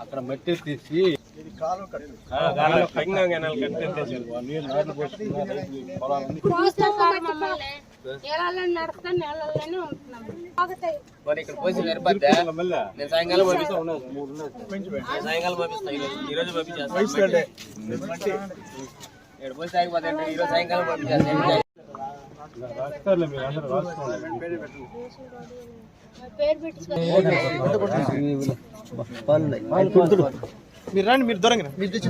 అక్కడ మట్టి తీసి మరి ఇక్కడ పోసి నేను సాయంకాలం పంపిస్తా. నేను సాయంకాలం పంపిస్తా. ఈరోజు ఈరోజు పంపించేస్తా. ఇక్కడ పోసి ఆగిపోతే ఈరోజు సాయంకాలం పంపించేస్తా పేరు పెట్టుకో మీరు రండి మీరు దూరంగా మీరు తెచ్చి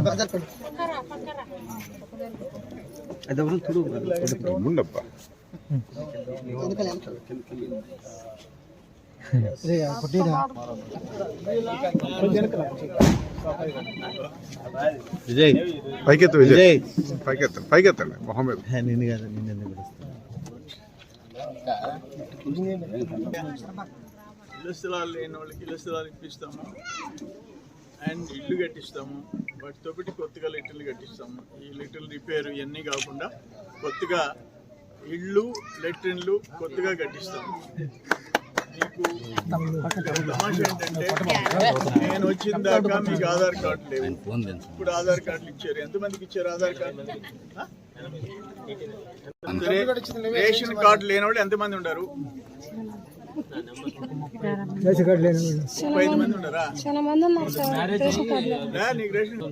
విజయ్. పైకెత్తు విజయ్. పైకెత్త పైకెత్తండి మొహం మీద నేను కాదు నేను ఎందుకు పిలుస్తాను ఇళ్ళ స్థలాలు లేని వాళ్ళకి ఇళ్ళ స్థలాలు ఇప్పిస్తాము. అండ్ ఇల్లు కట్టిస్తాము. వాటితో పాటు కొత్తగా లిటిల్ కట్టిస్తాము. ఈ లిటిల్ రిపేర్ ఇవన్నీ కాకుండా కొత్తగా ఇళ్ళు లెట్రిన్లు కొత్తగా కట్టిస్తాము. మీకు సమస్య ఏంటంటే నేను వచ్చిన దాకా మీకు ఆధార్ కార్డు లేవు. ఇప్పుడు ఆధార్ కార్డులు ఇచ్చారు. ఎంతమందికి ఇచ్చారు ఆధార్ కార్డు? రేషన్ కార్డు లేని వాళ్ళు ఎంతమంది ఉన్నారు ముప్పై ఐదు మంది ఉన్నారా చాలా మంది ఉన్నారు సార్. రేషన్ నీకు రేషన్.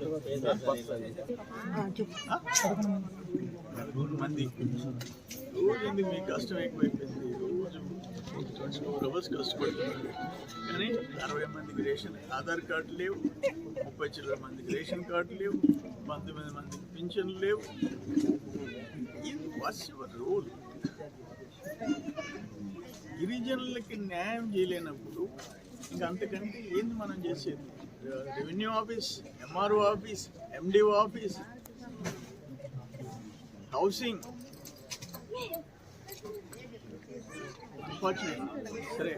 మంది. రోజు మీకు కష్టం ఎక్కువైపోయింది? రోజు ట్వంటీ ఫోర్ అవర్స్ కష్టపడుతున్నారు. కానీ అరవై మందికి రేషన్ ఆధార్ కార్డు లేవు. ముప్పై చిల్లర మందికి రేషన్ కార్డు లేవు. పింఛన్లు లేవు. వాట్స్ యువర్ రూల్ గిరిజనులకి న్యాయం చేయలేనప్పుడు ఇంకా అంతకంటే ఏంది మనం చేసేది? Revenue office MRO office MDO office housing. Unfortunate సరే.